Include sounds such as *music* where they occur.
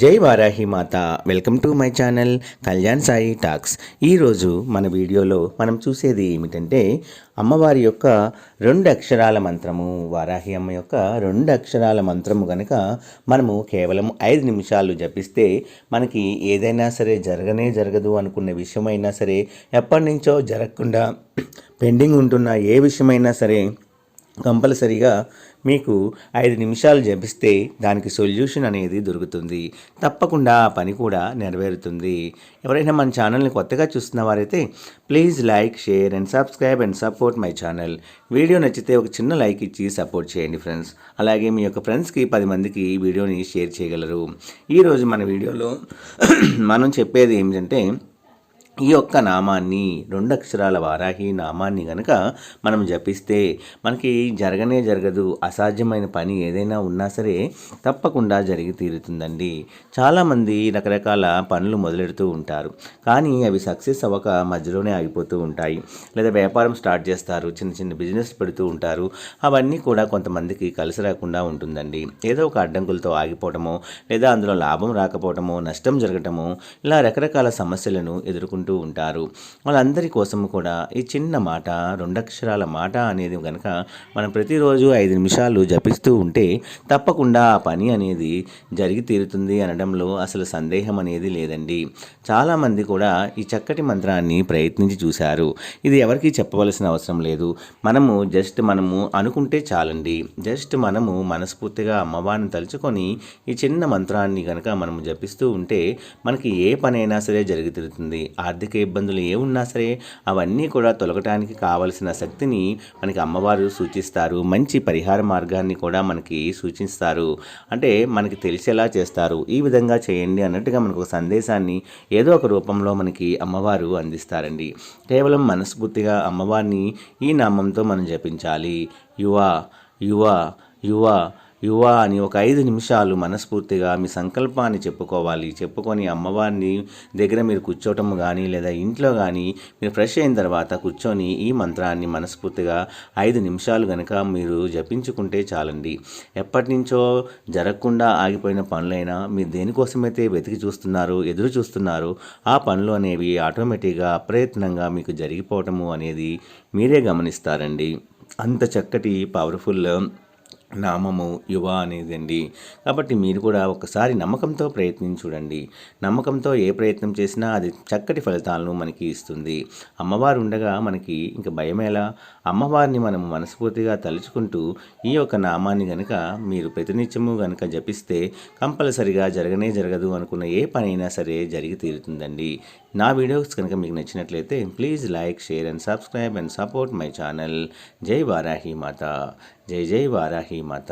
జై Varahi Mata. Welcome to my channel Kalyan Sai talks. ఈరోజు మన వీడియోలో మనం చూసేది ఏమిటంటే అమ్మవారి యొక్క రెండు అక్షరాల మంత్రము. వారాహి అమ్మ యొక్క రెండు అక్షరాల మంత్రము కనుక మనము కేవలం ఐదు నిమిషాలు జపిస్తే మనకి ఏదైనా సరే జరగనే జరగదు అనుకున్న విషయమైనా సరే ఎప్పటి నుంచో జరగకుండా *clears throat* పెండింగ్ ఉంటున్న ఏ విషయమైనా సరే కంపల్సరీగా మీకు ఐదు నిమిషాలు జపిస్తే దానికి సొల్యూషన్ అనేది దొరుకుతుంది. తప్పకుండా ఆ పని కూడా నెరవేరుతుంది. ఎవరైనా మన ఛానల్ని కొత్తగా చూస్తున్న వారైతే please like share and subscribe and support my channel. Video నచ్చితే ఒక చిన్న లైక్ ఇచ్చి సపోర్ట్ చేయండి ఫ్రెండ్స్. అలాగే మీ యొక్క ఫ్రెండ్స్కి పది మందికి ఈ వీడియోని షేర్ చేయగలరు. ఈరోజు మన వీడియోలో *clears throat* మనం చెప్పేది ఏమిటంటే ఈ యొక్క నామాన్ని రెండు అక్షరాల వారాహి నామాన్ని గనక మనం జపిస్తే మనకి జరగనే జరగదు అసాధ్యమైన పని ఏదైనా ఉన్నా సరే తప్పకుండా జరిగి తీరుతుందండి. చాలామంది రకరకాల పనులు మొదలెడుతూ ఉంటారు. కానీ అవి సక్సెస్ అవ్వక మధ్యలోనే ఆగిపోతూ ఉంటాయి. లేదా వ్యాపారం స్టార్ట్ చేస్తారు చిన్న చిన్న బిజినెస్ పెడుతూ ఉంటారు. అవన్నీ కూడా కొంతమందికి కలిసి రాకుండా ఉంటుందండి. ఏదో ఒక అడ్డంకులతో ఆగిపోవటమో లేదా అందులో లాభం రాకపోవటమో నష్టం జరగటమో ఇలా రకరకాల సమస్యలను ఎదుర్కొంటూ చేసుకుంటూ ఉంటారు. వాళ్ళందరి కోసం కూడా ఈ చిన్న మాట రెండక్షరాల మాట అనేది కనుక మనం ప్రతిరోజు ఐదు నిమిషాలు జపిస్తూ ఉంటే తప్పకుండా ఆ పని అనేది జరిగి తీరుతుంది అనడంలో అసలు సందేహం అనేది లేదండి. చాలామంది కూడా ఈ చక్కటి మంత్రాన్ని ప్రయత్నించి చూశారు. ఇది ఎవరికి చెప్పవలసిన అవసరం లేదు. మనము జస్ట్ మనము అనుకుంటే చాలండి. జస్ట్ మనము మనస్ఫూర్తిగా అమ్మవారిని తలుచుకొని ఈ చిన్న మంత్రాన్ని కనుక మనము జపిస్తూ ఉంటే మనకి ఏ పనైనా సరే జరిగి తీరుతుంది. ఆర్థిక ఇబ్బందులు ఏ ఉన్నా సరే అవన్నీ కూడా తొలగటానికి కావలసిన శక్తిని మనకి అమ్మవారు సూచిస్తారు. మంచి పరిహార మార్గాన్ని కూడా మనకి సూచిస్తారు. అంటే మనకి తెలిసేలా చేస్తారు. ఈ విధంగా చేయండి అన్నట్టుగా మనకు ఒక సందేశాన్ని ఏదో ఒక రూపంలో మనకి అమ్మవారు అందిస్తారండి. కేవలం మనస్ఫూర్తిగా అమ్మవారిని ఈ నామంతో మనం జపించాలి. యువ యువ యువ యువ అని ఒక ఐదు నిమిషాలు మనస్ఫూర్తిగా మీ సంకల్పాన్ని చెప్పుకోవాలి. చెప్పుకొని అమ్మవారిని దగ్గర మీరు కూర్చోవటం కానీ లేదా ఇంట్లో కానీ మీరు ఫ్రెష్ అయిన తర్వాత కూర్చొని ఈ మంత్రాన్ని మనస్ఫూర్తిగా ఐదు నిమిషాలు కనుక మీరు జపించుకుంటే చాలండి. ఎప్పటి నుంచో జరగకుండా ఆగిపోయిన పనులైనా మీరు దేనికోసమైతే వెతికి చూస్తున్నారు ఎదురు చూస్తున్నారు ఆ పనులు అనేవి ఆటోమేటిక్గా అప్రయత్నంగా మీకు జరిగిపోవటము అనేది మీరే గమనిస్తారండి. అంత చక్కటి పవర్ఫుల్ నామము యువ అనేదండి. కాబట్టి మీరు కూడా ఒకసారి నమ్మకంతో ప్రయత్నం చూడండి. నమ్మకంతో ఏ ప్రయత్నం చేసినా అది చక్కటి ఫలితాలను మనకి ఇస్తుంది. అమ్మవారు ఉండగా మనకి ఇంక భయమేలా అమ్మవారిని మనం మనస్ఫూర్తిగా తలుచుకుంటూ ఈ యొక్క నామాన్ని గనుక మీరు ప్రతినిత్యము గనుక జపిస్తే కంపల్సరిగా జరగనే జరగదు అనుకున్న ఏ పనైనా సరే జరిగి తీరుతుందండి. నా వీడియోస్ కనుక మీకు నచ్చినట్లయితే please like share and subscribe and support my channel. జై వారాహి మాత. జై జై వారాహి మాత